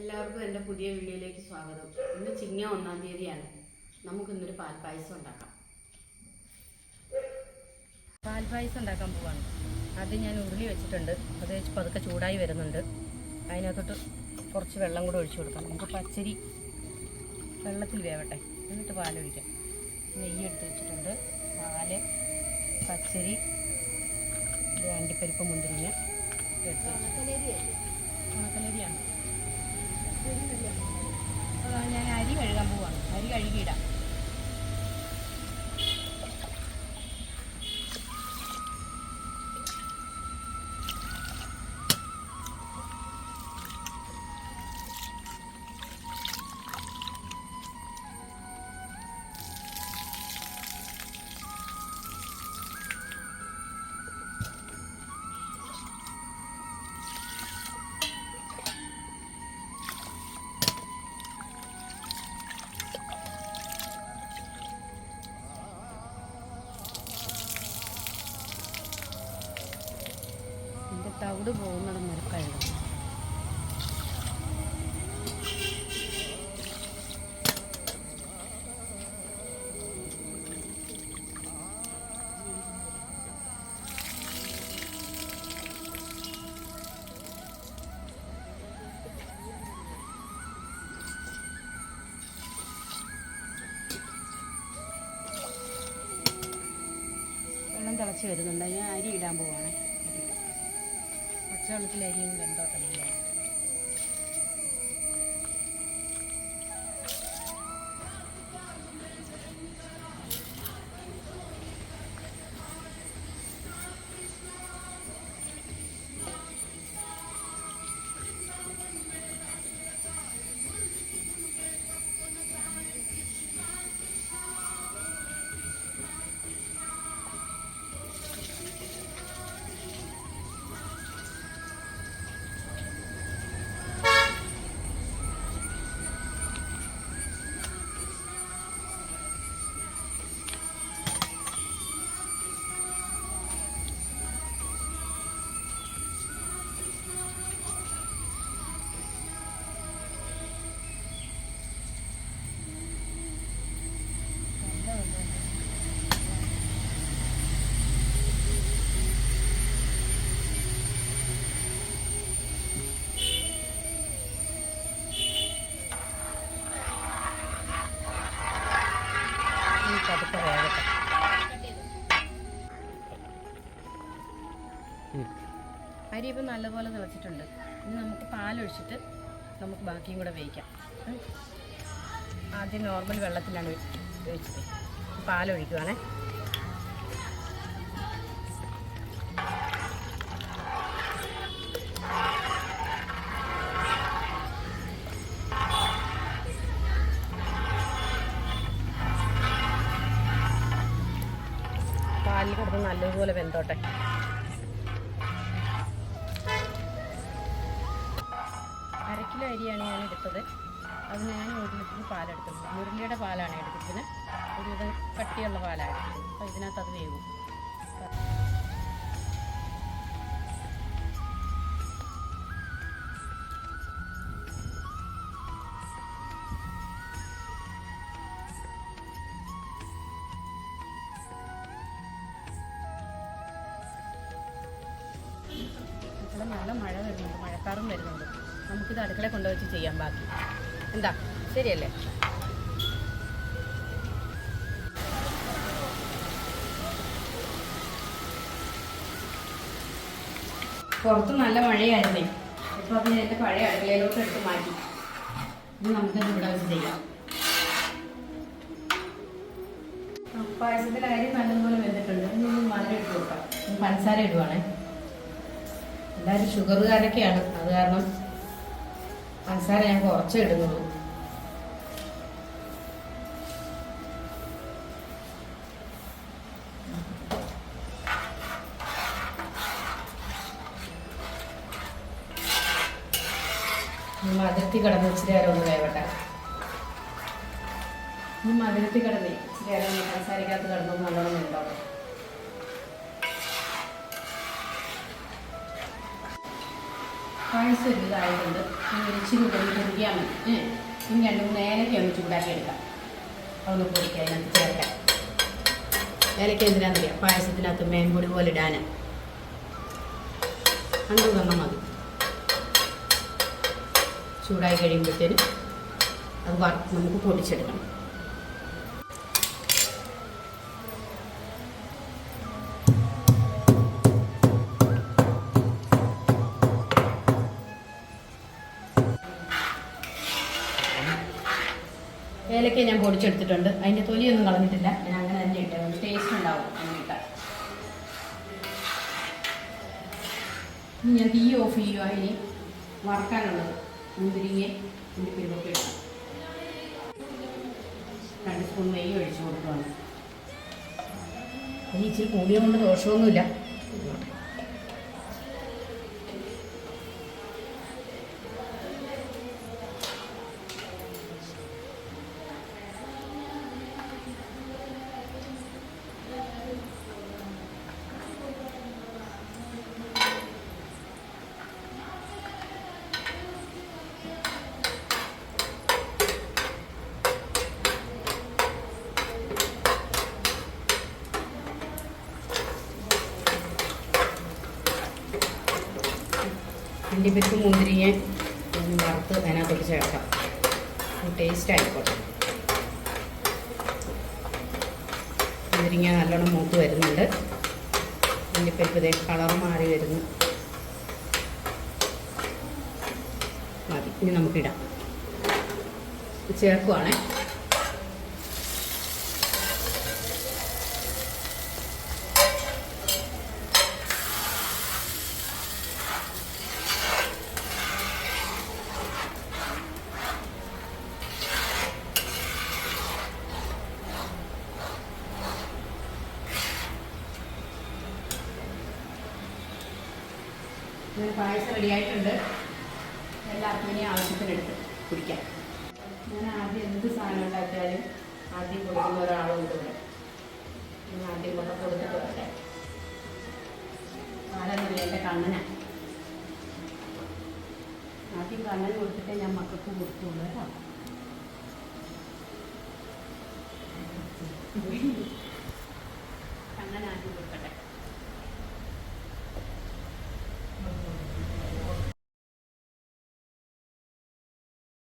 എല്ലാവർക്കും എന്റെ പുതിയ വീഡിയോയിലേക്ക് സ്വാഗതം. ഇന്ന് ചിങ്ങ ഒന്നാം തീയതിയാണ്. നമുക്കിന്നൊരു പായസം ഉണ്ടാക്കാം. പാൽ പായസം ഉണ്ടാക്കാൻ പോവാണ്. ആദ്യം ഞാൻ ഉരുളി വെച്ചിട്ടുണ്ട്. അത് വെച്ച് പതുക്കെ ചൂടായി വരുന്നുണ്ട്. അതിനകത്തോട്ട് കുറച്ച് വെള്ളം കൂടെ ഒഴിച്ചു കൊടുക്കാം. നമുക്ക് പച്ചരി വെള്ളത്തിൽ വേവട്ടെ. എന്നിട്ട് പാലൊഴിക്കാം നെയ്യ് എടുത്ത് വെച്ചിട്ടുണ്ട്. പാൽ പച്ചരി അണ്ടിപ്പരിപ്പ് മുന്തിരിങ്ങ എടുത്ത് വെച്ചിട്ടുണ്ട്. വരെ കഴുകണം തിളച്ച് വരുന്നുണ്ട്. ഞാൻ അരി ഇടാൻ പോവാണ്. പച്ചവെള്ളത്തിൽ അരിയൊന്നും വെന്തോട്ടമില്ല അരി ഇപ്പം നല്ലപോലെ തിളച്ചിട്ടുണ്ട്. ഇനി നമുക്ക് പാലൊഴിച്ചിട്ട് നമുക്ക് ബാക്കിയും കൂടെ വേവിക്കാം. ആദ്യം നോർമൽ വെള്ളത്തിലാണ് വേവിച്ചത്. പാലൊഴിക്കുവാണേ. പാലിൽ കിടന്ന് നല്ലതുപോലെ വെന്തോട്ടെ. അര കിലോ അരിയാണ് ഞാൻ എടുത്തത്. അത് ഞാൻ ഒരു ലിറ്റർ പാലെടുത്തത് മുരളിയുടെ പാലാണ് എടുത്തത് ഒരുവിധം കട്ടിയുള്ള പാലാണ്. അപ്പോൾ ഇതിനകത്ത് അത് വേവും. നല്ല മഴ വരുന്നുണ്ട്. മഴക്കാറും വരുന്നുണ്ട്. നമുക്കിത് അടുക്കള കൊണ്ടുവച്ച് ചെയ്യാം ബാക്കി. എന്താ? ശരിയല്ലേ? പുറത്ത് നല്ല മഴയായിരുന്നേ. ഇപ്പോൾ അത് എന്റെ പഴയ അടുക്കളയിലോട്ട് എടുത്ത് മാറ്റി. ഇത് നമുക്ക് ഇവിടെ വെച്ച് ചെയ്യാം. പായസത്തിൽ അരി നല്ലതുപോലെ വെന്തിട്ടുണ്ട്. മധുരം ഇട്ട് കൊടുക്കാം. പഞ്ചസാര ഇടുവാണേ. എല്ലാവരും ഷുഗറുകാരൊക്കെയാണ് അത് കാരണം പഞ്ചസാര ഞാൻ കുറച്ചേ ഇടുന്നുള്ളൂ. മധുരത്തിൽ കിടന്ന് ഇച്ചിരി നേരം ഒന്ന് വേവട്ടെ. ഇനി മധുരത്തിൽ കിടന്നേ ഇച്ചിരി നേരം സംസാരിക്കാത്ത കടന്നു നല്ലോണം പായസം ഒരു ഇതായിട്ടുണ്ട് ഇനി ഇച്ചിരി കൂടെ ഒന്ന് പൊടിക്കാൻ മതി ഇനി രണ്ട് മൂന്ന് ഏലക്ക ഒന്ന് ചൂടാക്കി എടുക്കാം അതൊന്ന് പൊടിക്കാം അതിനകത്ത് ചേർക്കാം. ഏലക്ക എന്തിനാണെന്നറിയാം പായസത്തിനകത്ത് മേൻപൊടി പോലെ ഇടാൻ അങ്ങനെ തന്നാൽ മതി. ചൂടായി കഴിയുമ്പോഴത്തേനും അത് നമുക്ക് പൊടിച്ചെടുക്കണം. ഏലക്ക ഞാൻ പൊടിച്ചെടുത്തിട്ടുണ്ട്. അതിന്റെ തൊലിയൊന്നും കളഞ്ഞിട്ടില്ല. ഞാൻ അങ്ങനെ തന്നെ ഇട്ട് ടേസ്റ്റ് ഉണ്ടാവും അങ്ങനെ ഞാൻ തീ ഓഫ് ചെയ്യുക ഇനി വറക്കാനുള്ളത്. മുന്തിരിങ്ങ പിരിവൊക്കെ ഇടാം. രണ്ട് സ്പൂൺ നെയ്യ് ഒഴിച്ച് കൊടുക്കുകയാണ് ഇനി ഇച്ചിരി കൂടിയതുകൊണ്ട് ദോഷമൊന്നുമില്ല. അണ്ടിപ്പരിപ്പ് മുന്തിരിയെ ഒന്ന് വറുത്ത് അതിനകത്തോട്ട് ചേർക്കാം. ടേസ്റ്റ് ആയിക്കോട്ടെ. മുന്തിരിങ്ങ നല്ലോണം മൂത്ത് വരുന്നുണ്ട്. അണ്ടിപ്പരിപ്പ് ഇതേ കളർ മാറി വരുന്നു. മതി ഇനി നമുക്കിടാം. ചേർക്കുവാണേ. ഇങ്ങനെ പായസം റെഡിയായിട്ടുണ്ട് എല്ലാവർക്കും ഇനി ആവശ്യത്തിനെടുത്ത് കുടിക്കാം. ഞാൻ ആദ്യം എന്ത് സാധനം ഉണ്ടാക്കിയാലും ആദ്യം കൊടുക്കുന്ന ഒരാളുണ്ട് ഇവിടെ ഞാൻ ആദ്യം കൊണ്ട് കൊടുത്തിട്ട് വരട്ടെ. ആരെന്നില്ല എന്റെ കണ്ണന. ആദ്യം കണ്ണൻ കൊടുത്തിട്ടേ ഞാൻ മക്കൾക്ക് കൊടുത്തുള്ളൂ കേട്ടോ.